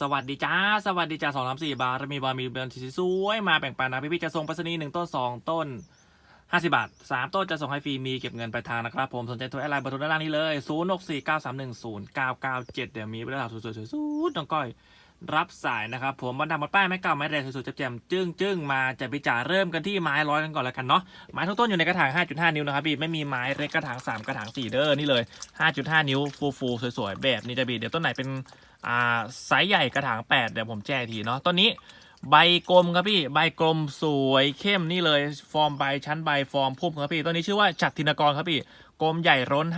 สวัสดีจ้า สวัสดีจ้าสองสามสี่บาทมีบอลมีเบลที่สวยมาแบ่งปันนะพี่พี่จะส่งไปรษณีย์หนึ่งต้นสองต้นห้าสิบาทสามต้นจะส่งให้ฟรีมีเก็บเงินปลายทางนะครับ ผมสนใจโทรแอดไลน์เบอร์โทรด้านล่างนี้เลยศูนย์หกสี่เก้าสามหนึ่งศูนย์เก้าเก้าเจ็ดเดี๋ยวมีเรื่องราวสวยๆสวยๆน้องก้อย รับสายนะครับ ผมบรรดาหมดป้ายไม้เก่าไม้แดงสวยๆแจ่มๆจึ้งจึ้งมาจะพิจารเริ่มกันที่ไม้ร้อยกันก่อนแล้วกันเนาะไม้ทุกต้นอยู่ในกระถาง 5.5 นิ้วนะครับพี่ไม่มีไม้เล็กกระถาง 3 กระถาง 4 เด้อนี่เลย 5.5 นิ้วฟูๆสวยๆแบบนี้จะบีเดี๋ยวต้นไหนเป็นอ่าไซส์ใหญ่กระถาง 8 เดี๋ยวผมแจ้งทีเนาะต้นนี้ใบกลมครับพี่ใบกลมสวยเข้มนี่เลย ฟอร์มใบชั้นใบฟอร์มพุ่มครับพี่ต้นนี้ชื่อว่าฉัดทินกรครับพี่ กลมใหญ่ร้น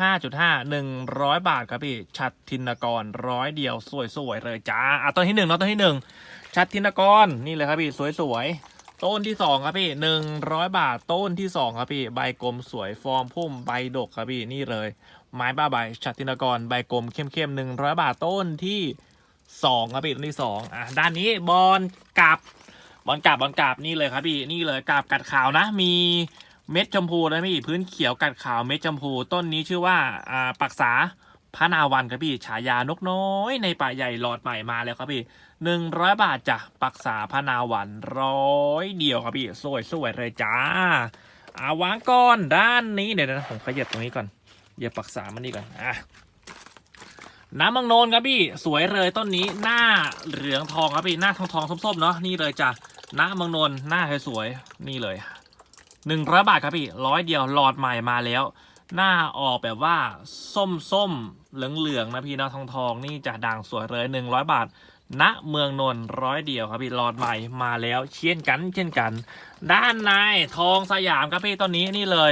5.5 100 บาทครับพี่ฉัดทินกรร้อยเดียวสวยๆเลยจ้าอะต้นที่หนึ่งเนาะต้นที่หนึ่งฉัดทินกรนี่เลยครับพี่สวยๆต้นที่สองครับพี่หนึ่งร้อยบาทต้นที่สองครับพี่ใบกลมสวยฟอร์มพุ่มใบดกครับพี่นี่เลย ไม้บ้าใบชัดตินกรใบกลมเข้มๆหนึ่งร้อยบาทต้นที่สองครับพี่ต้นที่สองอะด้านนี้บอลกับบอลกับบอลกับนี่เลยครับพี่นี่เลยกับกัดขาวนะมี เม็ดชมพูนะพี่พื้นเขียวกัดขาวเม็ดชมพู ต้นนี้ชื่อว่าอ่าปักษาพระนาวันครับพี่ฉายานกน้อย ในป่าใหญ่หลอดใหม่มาแล้วครับพี่หนึ่งร้อยบาทจ้ะปักษาพนาวันร้อยเดียวครับพี่สวยสวยเลยจ้าอาวางก้อนด้านนี้เดี๋ยวนะผมขยับตรงนี้ก่อนเยียบปักษามันนี่ก่อนอะน้ำมังโนนครับพี่สวยเลยต้นนี้หน้าเหลืองทองครับพี่หน้าทองทองส้มๆเนาะนี่เลยจ้ะน้ำมังโนนหน้าสวยๆนี่เลย หนึ่งร้อยบาทครับพี่ร้อยเดียวหลอดใหม่มาแล้ว หน้าออกแบบว่า ส้มส้มเหลืองเหลืองนะพี่นะทองทองนี่จะด่างสวยเลยหนึ่งร้อยบาทณเมืองนนท์ร้อยเดียวครับพี่หลอดใหม่มาแล้วเช่นกัน เช่นกัน ด้านในทองสยามครับพี่ต้นนี้นี่เลย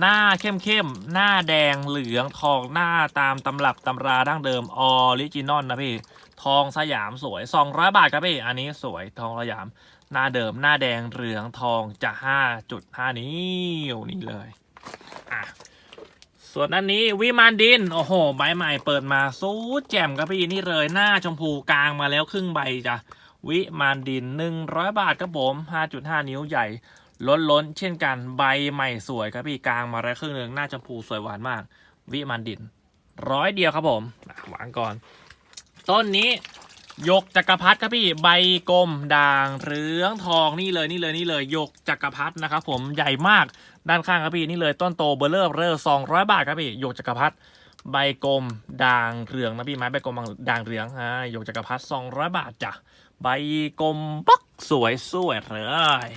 หน้าเข้มเข้มหน้าแดงเหลืองทองหน้าตามตำรับตำราดั้งเดิมออริจินอลนะพี่ทองสยามสวย200บาทครับพี่อันนี้สวยทองสยาม หน้าเดิมหน้าแดงเหลืองทองจะ 5.5 นิ้วนี่เลยอะส่วนอันนี้วิมานดิน โอ้โห ใบใหม่เปิดมาซูดแจ่มครับพี่นี่เลย หน้าชมพูกลางมาแล้วครึ่งใบจ้ะวิมานดิน 100 บาทครับผม 5.5 นิ้วใหญ่ ล้นล้นเช่นกันใบใหม่สวยครับพี่กลางมาแล้วครึ่งหนึ่งหน้าชมพูสวยหวานมาก วิมานดินร้อยเดียวครับผมวางก่อน ต้นนี้ ยกจักรพรรดิครับพี่ใบกลมด่างเหลืองทองนี่เลยนี่เลยนี่เลยยกจักรพรรดินะครับผมใหญ่มากด้านข้างครับพี่นี่เลยต้นโตเบอร์เลอร์เรอสองร้อยบาทครับพี่ยกจักรพรรดิใบกลมด่างเหลืองนะพี่ไม้ใบกลมด่างเหลืองฮะยกจักรพรรดิสองร้อยบาทจ้ะใบกลมปักสวยสวยเลย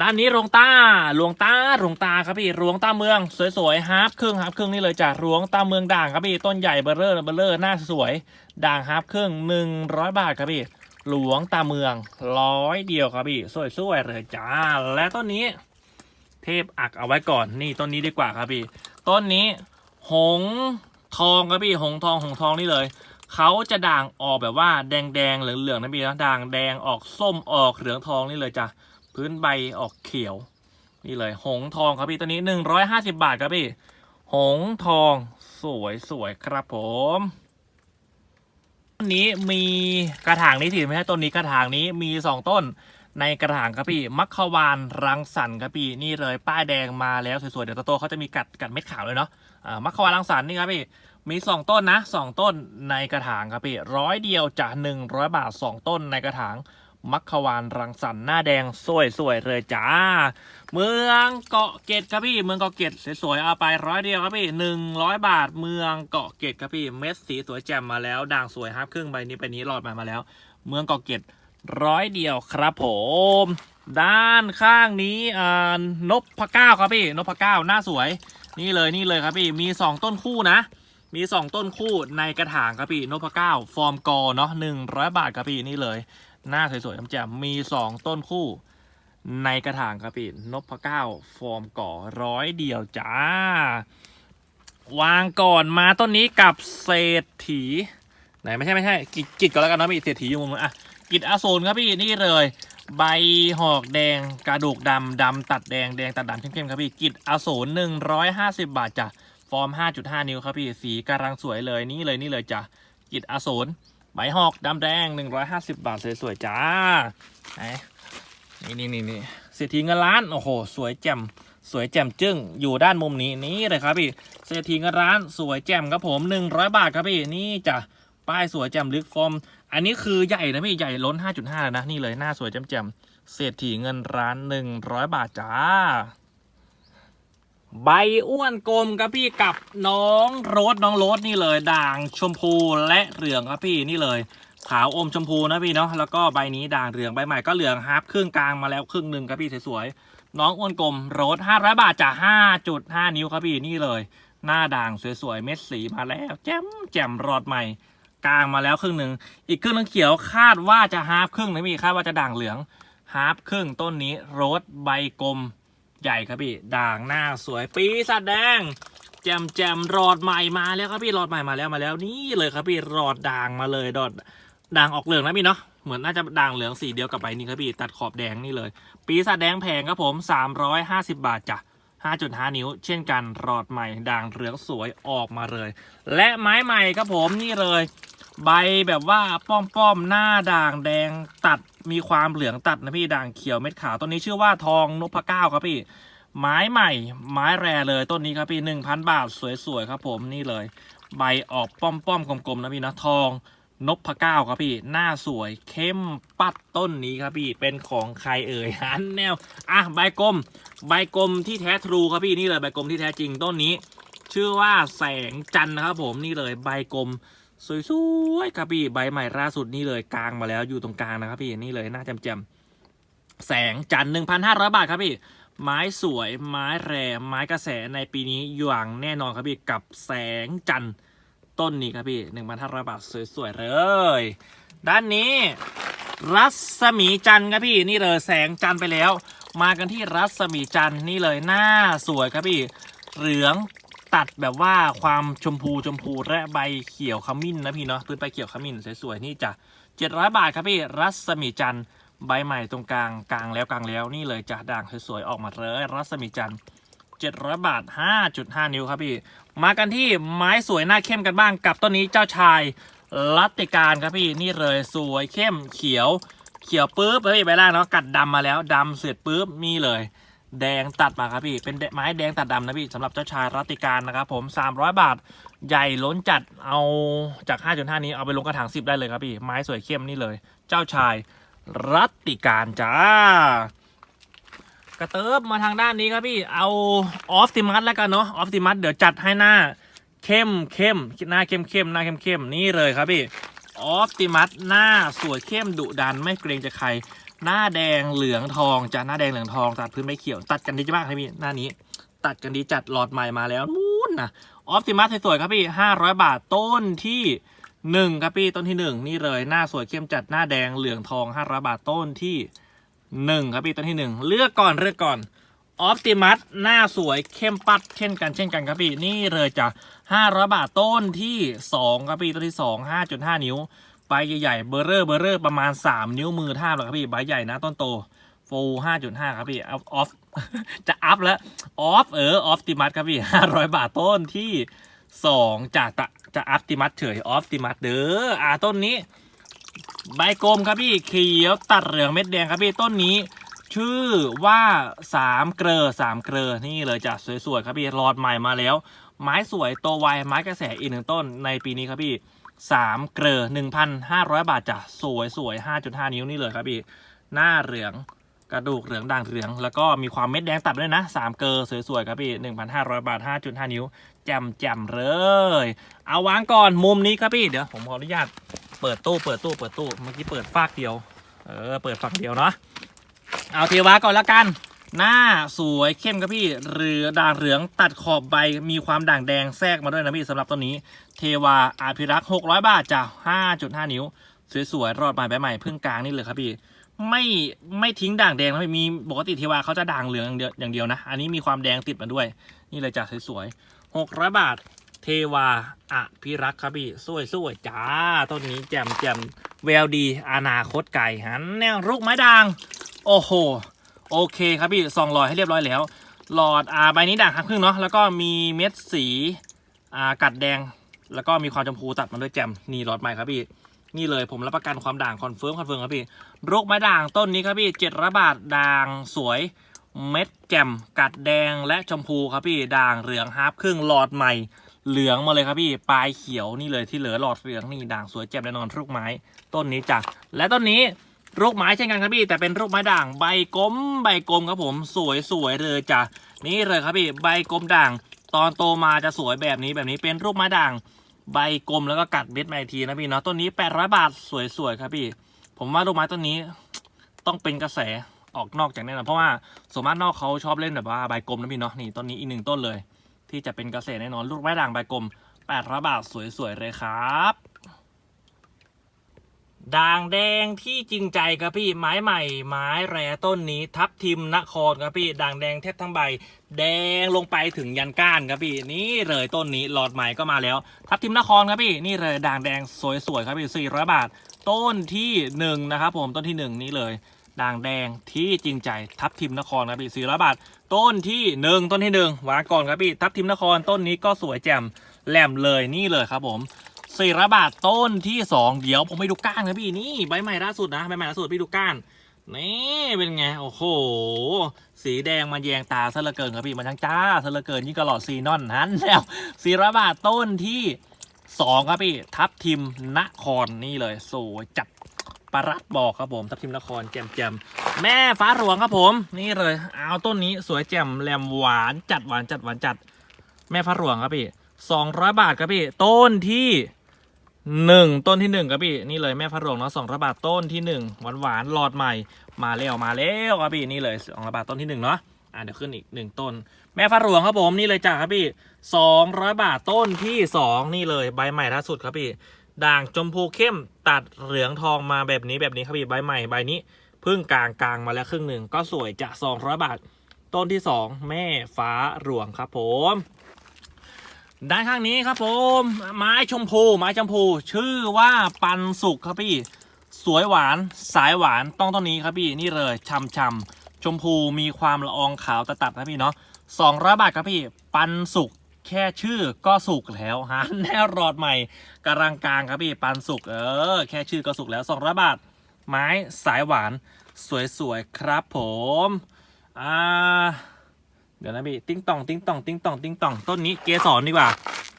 ด้านนี้รวงตาหลวงตาหลวงตาครับพี่หลวงตาเมือง สวยๆฮาร์ฟครึ่งฮาร์ฟครึ่งนี่เลยจ้ะหลวงตาเมืองด่างครับพี่ต้นใหญ่เบอร์เลอร์เบอร์เลอร์หน้าสวยด่างฮาร์ฟครึ่งหนึ่งร้อยบาทครับพี่หลวงตาเมืองร้อยเดียวครับพี่สวยๆเลยจ้า และต้นนี้ เทพอักเอาไว้ก่อนนี่ต้นนี้ดีกว่าครับพี่ต้นนี้หงทองครับพี่หงทองหงทองนี่เลยเขาจะด่างออกแบบว่าแดงแดงเหลืองเหลืองๆนะพี่นะด่างแดงออกส้มออกเหลืองทองนี่เลยจ้ะ พื้นใบออกเขียว นี่เลย หงทองครับพี่ตัวนี้หนึ่งร้อยห้าสิบาทครับพี่ หงทองสวยสวยๆครับผมต้นนี้มีกระถางนี้สิไม่ใช่ต้นนี้กระถางนี้มีสองต้นในกระถางครับพี่ มัคควานรังสรรค์ครับพี่ นี่เลยป้ายแดงมาแล้วสวยๆ เดี๋ยวโตๆเขาจะมีกัดกัดเม็ดขาวเลยเนาะอ่ามัคควานรังสรรค์นี่ครับพี่ มีสองต้นนะสองต้นในกระถางครับพี่ร้อยเดียวจะหนึ่งร้อยบาทสองต้นในกระถาง มัคควานรังสรรค์หน้าแดงสวยๆเลยจ้า เมืองเกาะเกร็ดครับพี่ เมืองเกาะเกร็ดสวยๆเอาไปร้อยเดียวครับพี่หนึ่งร้อยบาทเมืองเกาะเกร็ดครับพี่เม็ดสีสวยแจ่มมาแล้วด่างสวยฮับครึ่งใบนี้ไปนี้หลอดมามาแล้ว เมืองเกาะเกร็ดร้อยเดียวครับผม ด้านข้างนี้อ่านพพะเก้าครับพี่นพพะเก้าหน้าสวย นี่เลยนี่เลยครับพี่มีสองต้นคู่นะมีสองต้นคู่ในกระถางครับพี่นพพะเก้าฟอร์มกอเนาะหนึ่งร้อยบาทครับพี่นี่เลย หน้าสวยๆแจ่มๆมีสองต้นคู่ ในกระถางครับพี่นพเก้าฟอร์มก่อร้อยเดียวจ้า วางก่อนมาต้นนี้กับเศรษฐีไหนไม่ใช่ไม่ใช่กิจกิจก่อนแล้วกันนะพี่เศรษฐีอยู่มุมอะกิจอาโซนครับพี่นี่เลย ใบหอกแดงกระดูกดำดำตัดแดงแดงตัดดำเข้มๆครับพี่กิจอาโซนหนึ่งร้อยห้าสิบบาทจ้ะฟอร์มห้าจุดห้านิ้วครับพี่สีกำลังสวยเลยนี่เลยนี่เลยจ้ะกิจอาโซน ใบหอกดำแดงหนึ่งร้อยห้าสิบบาท สวยๆจ้าไหนนี่นี่นี่นี่เศรษฐีเงินล้าน โอ้โห สวยแจ่มสวยแจ่มจึ้งอยู่ด้านมุมนี้นี่เลยครับพี่เศรษฐีเงินล้านสวยแจ่มครับผมหนึ่งร้อยบาทครับพี่นี่จ้ะป้ายสวยแจ่มลึกฟอร์มอันนี้คือใหญ่นะพี่ใหญ่ล้น 5.5 แล้วนะ นี่เลยหน้าสวยแจ่มๆเศรษฐีเงินร้าน 100 บาทจ้า ใบอ้วนกลมครับพี่กับน้องโรสน้องโรสนี่เลย ด่างชมพูและเหลืองครับพี่นี่เลย ขาวอมชมพูนะพี่เนาะแล้วก็ใบนี้ด่างเหลืองใบใหม่ก็เหลืองฮาร์ปครึ่งกลางมาแล้วครึ่งหนึ่งครับพี่สวยๆน้องอ้วนกลมโรส500 บาทจาก5.5 นิ้วครับพี่นี่เลย หน้าด่างสวยๆเม็ดสีมาแล้วแจ่มแจ่มรอดใหม่ กลางมาแล้วครึ่งหนึ่งอีกครึ่งนึงเขียวคาดว่าจะฮาร์ปครึ่งนะพี่คาดว่าจะด่างเหลืองฮาร์ปครึ่งต้นนี้โรสใบกลม ใหญ่ครับพี่ ด่างหน้าสวยปีศาจแดงแจมแจมรอดใหม่มาแล้วครับพี่รอดใหม่มาแล้วมาแล้วนี่เลยครับพี่รอดด่างมาเลยดอดด่างออกเหลืองนะพี่เนาะเหมือนน่าจะด่างเหลืองสีเดียวกับใบนี้ครับพี่ตัดขอบแดงนี่เลย ปีศาจแดงแพงครับผม 350 บาทจ้ะ 5.5 นิ้ว เช่นกันรอดใหม่ด่างเหลืองสวยออกมาเลย และไม้ใหม่ครับผมนี่เลย ใบแบบว่าป้อมๆหน้าด่างแดงตัดมีความเหลืองตัดนะพี่ด่างเขียวเม็ดขาวต้นนี้ชื่อว่าทองนพเก้าครับพี่ ไม้ใหม่ ไม้แรเลยต้นนี้ครับพี่หนึ่งพันบาทสวยๆครับผมนี่เลย ใบออกป้อมๆกลมๆนะพี่นะทอง นพเก้าครับพี่ หน้าสวยเข้มปัดต้นนี้ครับพี่ เป็นของใครเอ่ยหันแนว อะใบกลม ใบกลมที่แท้ทรูครับพี่นี่เลยใบกลมที่แท้จริงต้นนี้ ชื่อว่าแสงจันทร์นะครับผมนี่เลยใบกลมสวยๆครับพี่ใบใหม่ล่าสุดนี่เลยกลางมาแล้วอยู่ตรงกลางนะครับพี่นี่เลยหน้าแจ่มๆแสงจันทร์1,500บาทครับพี่ ไม้สวยไม้แรไม้กระแสในปีนี้อย่างแน่นอนครับพี่กับแสงจันทร์ ต้นนี้ครับพี่1,500บาทสวยๆเลย ด้านนี้ รัศมีจันทร์ครับพี่นี่เลยแสงจันทร์ไปแล้ว มากันที่รัศมีจันทร์นี่เลยหน้าสวยครับพี่ เหลืองตัดแบบว่าความชมพูชมพูและใบเขียวขมิ้นนะพี่เนาะพื้นใบเขียวขมิ้นสวยๆนี่จ้ะ700บาทครับพี่รัศมีจันทร์ใบใหม่ตรงกลางกลางแล้วกลางแล้วนี่เลยจ้ะด่างสวยๆออกมาเลยรัศมีจันทร์ 700 บาท 5.5 นิ้วครับพี่ มากันที่ไม้สวยหน้าเข้มกันบ้างกับต้นนี้เจ้าชายรัตติการครับพี่นี่เลยสวยเข้มเขียว เขียวปุ๊บเฮ้ยใบล่างเนาะกัดดำมาแล้วดำเสร็จปุ๊บนี่เลย แดงตัดมาครับพี่ เป็นไม้แดงตัดดำนะพี่สำหรับเจ้าชายรัติการนะครับผม 300 บาท ใหญ่ล้นจัดเอาจาก 5.5 นี้เอาไปลงกระถาง10 ได้เลยครับพี่ ไม้สวยเข้มนี่เลย เจ้าชายรัตติการจ้า กระเติบมาทางด้านนี้ครับพี่เอาออฟติมัสแล้วกันเนาะออฟติมัสเดี๋ยวจัดให้หน้าเข้มเข้มหน้าเข้มเข้มหน้าเข้มเข้มนี่เลยครับพี่ออฟติมัสหน้าสวยเข้มดุดันไม่เกรงจะใคร หน้าแดงเหลืองทองจะหน้าแดงเหลืองทองตัดพื้นใบเขียว ตัดกันดีมากครับพี่หน้านี้ ตัดกันดีจัดหลอดใหม่มาแล้วนู่นนะออฟติมัสสวยๆครับพี่ห้าร้อยบาทต้นที่หนึ่งครับพี่ต้นที่หนึ่งนี่เลยหน้าสวยเข้มจัดหน้าแดงเหลืองทองห้าร้อยบาทต้นที่ หนึ่งครับพี่ต้นที่หนึ่งเลือกก่อนเลือกก่อนออฟติมัสหน้าสวยเข้มปัดเช่นกันเช่นกันครับพี่นี่เลยจ้ะห้าร้อยบาทต้นที่สองครับพี่ต้นที่สองห้าจุดห้านิ้วใบใหญ่ๆเบอร์เรอร์เบอร์เรอร์ประมาณ3นิ้วมือท่าบเลยครับพี่ใบใหญ่นะต้นโตโฟห้าจุดห้าครับพี่ออฟออฟจะอัพแล้วออฟเออออฟติมัสครับพี่ห้าร้อยบาทต้นที่สองจะจะจะอัพติมัสเฉยออฟติมัสเด้ออ่าต้นนี้ ใบกลมครับพี่เขียวตัดเหลืองเม็ดแดงครับพี่ต้นนี้ ชื่อว่าสามเกลอสามเกลอนี่เลยจ้ะสวยๆครับพี่รอดใหม่มาแล้ว ไม้สวยโตวไวไม้กระแสอีกหนึ่งต้นในปีนี้ครับพี่สามเกลอหนึ่งพันห้าร้อยบาทจ้ะสวยสวยห้าจุดห้านิ้วนี่เลยครับพี่หน้าเหลืองกระดูกเหลืองด่างเหลือง แล้วก็มีความเม็ดแดงตัดด้วยนะสามเกลอสวยๆครับพี่หนึ่งพันห้าร้อยบาทห้าจุดห้านิ้ว แจ่มแจมเลย เอาวางก่อนมุมนี้ครับพี่เดี๋ยวผมขออนุญาตเปิดตู้เปิดตู้เปิดตู้เมื่อกี้เปิดฝากเดียว เออเปิดฝั่งเดียวเนาะเอาเทวาก่อนละกัน หน้าสวยเข้มครับพี่เรือด่างเหลืองตัดขอบใบมีความด่างแดงแทรกมาด้วยนะพี่สำหรับตัวนี้ เทวาอาภิรักษ์600 บาทจ้ะ5.5 นิ้ว สวยๆรอดใหม่ใบใหม่พึ่งกลางนี่เลยครับพี่ไม่ไม่ทิ้งด่างแดงนะพี่มีปกติเทวาเขาจะด่างเหลืองอย่างเดียวอย่างเดียวนะ อันนี้มีความแดงติดมาด้วย นี่เลยจ้ะสวย ๆ600บาท เทวาอภิรักษ์ครับพี่สวยๆจ้าต้นนี้แจ่มแจ่มแววดีอนาคตไก่หันแนวลูกไม้ด่าง โอ้โห โอเคครับพี่ซองลอยให้เรียบร้อยแล้ว หลอดอ่าใบนี้ด่างหักครึ่งเนาะแล้วก็มีเม็ดสีอ่ากัดแดง แล้วก็มีความชมพูตัดมาด้วยแจ่มนี่หลอดใหม่ครับพี่นี่เลยผมรับประกันความด่างคอนเฟิร์มคอนเฟิร์มครับพี่โรคไม้ด่างต้นนี้ครับพี่เจ็ดร้อยบาทด่างสวย เม็ดแจ่มกัดแดงและชมพูครับพี่ด่างเหลืองฮาร์ปครึ่งหลอดใหม่เหลืองมาเลยครับพี่ปลายเขียวนี่เลยที่เหลือหลอดเหลืองนี่ด่างสวยแจ่มแน่นอนลูกไม้ต้นนี้จ้ะและต้นนี้ลูกไม้เช่นกันครับพี่แต่เป็นลูกไม้ด่างใบกลมใบกลมครับผมสวยสวยเลยจ้ะนี่เลยครับพี่ใบกลมด่าง ตอนโตมาจะสวยแบบนี้แบบนี้เป็นรูปไม้ด่าง ใบกลมแล้วก็กัดเม็ดมาอีกทีนะพี่เนาะต้นนี้800บาทสวยๆครับพี่ ผมว่าลูกไม้ต้นนี้ต้องเป็นกระแส ออกนอกจากแน่นอนเพราะว่าส่วนมากนอกเขาชอบเล่นแบบว่าใบกลมนะพี่เนาะนี่ต้นนี้อีกหนึ่งต้นเลย ที่จะเป็นเกระแสแน่นอนลูกไม้ด่างใบกลม800บาทสวยๆเลยครับด่างแดงที่จริงใจครับพี่ไม้ใหม่ไม้แร่ต้นนี้ ทับทิมนครครับพี่ด่างแดงแทบทั้งใบ แดงลงไปถึงยันก้านครับพี่นี่เลยต้นนี้หลอดใหม่ก็มาแล้ว ทับทิมนครครับพี่นี่เลยด่างแดงสวยๆครับพี่400บาท ต้นที่หนึ่งนะครับผมต้นที่หนึ่งนี้เลย ด่างแดงที่จริงใจทับทิมนครครับพี่400บาท ต้นที่หนึ่งต้นที่หนึ่งวางก่อนครับพี่ทับทิมนครต้นนี้ก็สวยแจ่มแหลมเลยนี่เลยครับผม400บาทต้นที่สองเดี๋ยวผมไปดูก้านครับพี่นี่ใบใหม่ล่าสุดนะใบใหม่ล่าสุดพี่ดูก้านนี่เป็นไงโอ้โห สีแดงมาแยงตาซะเหลือเกินครับพี่มันช่างจ้าซะเหลือเกินยิ่งกระหลอดซีนอนหันแล้วสี่ร้อยบาทต้นที่สองครับพี่ทับทิมนครนี่เลยสวยจัด ปรัดบอกครับผมทับทิมนครแจ่มแจ่มแม่ฟ้าหลวงครับผม นี่เลย เอาต้นนี้สวยแจ่มแหลมหวานจัดหวานจัดหวานจัด แม่ฟ้าหลวงครับพี่สองร้อยบาทครับพี่ ต้นที่หนึ่งต้นที่หนึ่งครับพี่นี่เลยแม่พระรวงเนาะสองระบาทต้นที่หนึ่งหวานหวานหลอดใหม่มาแล้วมาแล้วครับพี่นี่เลยสองระบาทต้นที่หนึ่งเนาะอ่าเดี๋ยวขึ้นอีกหนึ่งต้น แม่พระรวงครับผมนี่เลยจ้าครับพี่สองร้อยบาทต้นที่สองนี่เลยใบใหม่ล่าสุดครับพี่ ด่างชมพูเข้มตัดเหลืองทองมาแบบนี้แบบนี้ครับพี่ใบใหม่ใบนี้เพิ่งกลางกลางมาแล้วครึ่งหนึ่งก็สวยจะสองร้อยบาท ต้นที่สองแม่ฟ้าหลวงครับผมด้านข้างนี้ครับผม ไม้ชมพูไม้ชมพู ชื่อว่าปันสุกครับพี่ สวยหวานสายหวานต้องต้นนี้ครับพี่นี่เลยชำชำชมพูมีความละอองขาวตะตัดนะพี่เนาะสองร้อยบาทครับพี่ ปันสุก แค่ชื่อก็สุกแล้วฮะแน่รอดใหม่กำลังกลางครับพี่ปันสุกเออ แค่ชื่อก็สุกแล้วสองร้อยบาท ไม้สายหวานสวยๆครับผมอ่าเดี๋ยวนะพี่ติ้งตองติ้งตองติ้งตองติ้งตองต้นนี้เกสรดีกว่า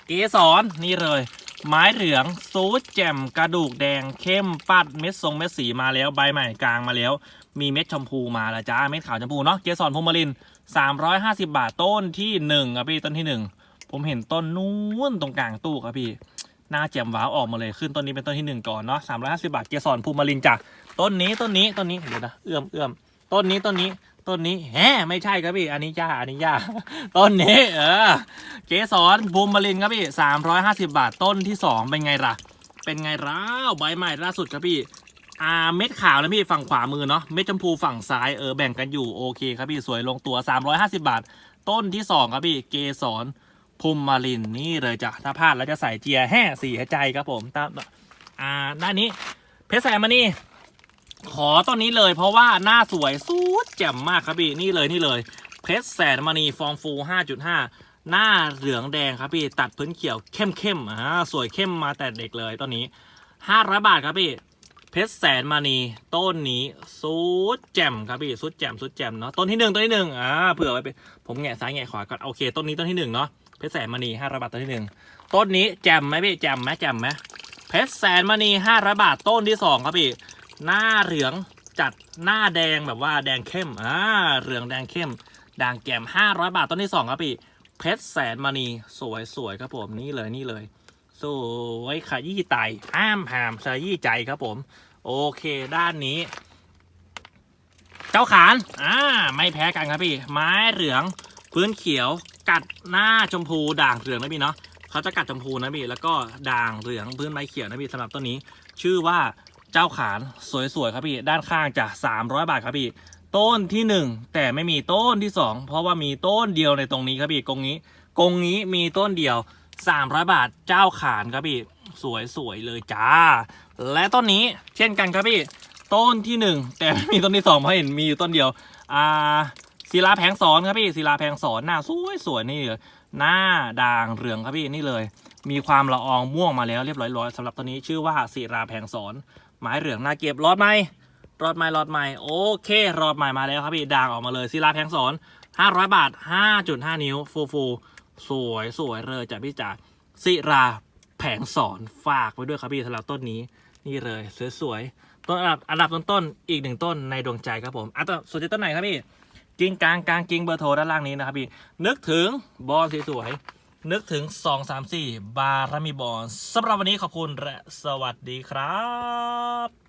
เกสรนี่เลย ไม้เหลืองซูดแจ่มกระดูกแดงเข้มปัดเม็ดทรงเม็ดสีมาแล้วใบใหม่กลางมาแล้ว มีเม็ดชมพูมาแล้วจ้าเม็ดขาวชมพูเนาะเกสรพรมลิน350 บาทต้นที่หนึ่งครับพี่ต้นที่หนึ่ง ผมเห็นต้นนู้นตรงกลางตู้ครับพี่ หน้าแจ่มว้าวออกมาเลยขึ้นต้นนี้เป็นต้นที่หนึ่งก่อนเนาะ350บาทเกสรภูมิลินจ้ะต้นนี้ต้นนี้ต้นนี้เดี๋ยวนะเอื้อมเอื้อมต้นนี้ต้นนี้ต้นนี้แฮไม่ใช่ครับพี่อันนี้ย่าอันนี้ย่าต้นนี้ เออ เกสรบูมบลินครับพี่สามร้อยห้าสิบาทต้นที่สองเป็นไงล่ะ เป็นไงล่ะใบใหม่ล่าสุดครับพี่อ่าเม็ดขาวนะพี่ฝั่งขวามือเนาะเม็ดชมพูฝั่งซ้ายเออแบ่งกันอยู่โอเคครับพี่สวยลงตัว 350 บาท ต้นที่สองครับพี่เกสร ภูมิมาลินนี่เลยจ้ะถ้าพลาดแล้วจะใส่เจียแห่สี่ใจครับผมตามอ่าด้านนี้ เพชรแสมณีขอต้นนี้เลยเพราะว่าหน้าสวยสุดแจ่มมากครับพี่นี่เลยนี่เลย เพชรแสนมณีฟองฟู 5.5 หน้าเหลืองแดงครับพี่ตัดพื้นเขียวเข้มเข้มอ่าสวยเข้มมาแต่เด็กเลยต้นนี้500บาทครับพี่เพชรแสนมณีต้นนี้สุดแจ่มครับพี่สุดแจ่มสุดแจ่มเนาะต้นที่หนึ่งต้นที่หนึ่งอ่าเผื่อไว้เป็นผมแงะซ้ายแงะขวาก่อนโอเค ต้นนี้ต้นที่หนึ่งเนาะ เพชรแสนมณี500บาทต้นที่หนึ่งต้นนี้แจ่มไหมพี่แจ่มไหมแจ่มไหมเพชรแสนมณี500บาทต้นที่สองครับพี่หน้าเหลืองจัดหน้าแดงแบบว่าแดงเข้มอ่าเหลืองแดงเข้มด่างแก้ม500บาทต้นที่สองครับพี่เพชรแสนมณีสวยสวยครับผมนี่เลยนี่เลย สวยขยี้ไตห้ามหามขยี้ใจครับผม โอเคด้านนี้ เจ้าขานอ่าไม่แพ้กันครับพี่ ไม้เหลือง พื้นเขียวกัดหน้าชมพูด่างเหลืองนะพี่เนาะเขาจะกัดชมพูนะพี่แล้วก็ด่างเหลืองพื้นไม้เขียวนะพี่สำหรับต้นนี้ ชื่อว่าเจ้าขานสวยๆครับพี่ด้านข้างจะ300 บาทครับพี่ต้นที่ 1 แต่ไม่มีต้นที่ 2 เพราะว่ามีต้นเดียวในตรงนี้ครับพี่กงนี้กงนี้มีต้นเดียว 300 บาทเจ้าขานครับพี่สวยๆเลยจ้า และต้นนี้เช่นกันครับพี่ต้นที่ 1 แต่ไม่มีต้นที่2เพราะเห็นมีอยู่ต้นเดียวอ่า ศิลาแผงสอนครับพี่ศิลาแผงสอนหน้าสวยๆนี่เลยหน้าด่างเหลืองครับพี่นี่เลย มีความละอองม่วงมาแล้วเรียบร้อยๆสำหรับตัวนี้ชื่อว่าศิราแผงสอนไม้เหลืองน่าเก็บรอดไหมรอดไหมรอดไหมโอเค รอดใหมมาแล้วครับพี่ด่างออกมาเลยศิลาแผงสอน500 บาท 5.5 นิ้วฟูฟูสวยสวยเลยจ้ะพี่จ๋าศิราแผงสอนฝากไว้ด้วยครับพี่สำหรับต้นนี้ นี่เลยสวยๆต้นอันดับอันดับต้นๆอีกหนึ่งต้นในดวงใจครับผมอะต้นสนใจต้นไหนครับพี่ กิ้งกลางกลางกิ้งเบอร์โทรด้านล่างนี้นะครับพี่นึกถึงบอลสวยๆนึกถึง 2 3 4 บารมีบอลสำหรับวันนี้ขอบคุณและสวัสดีครับ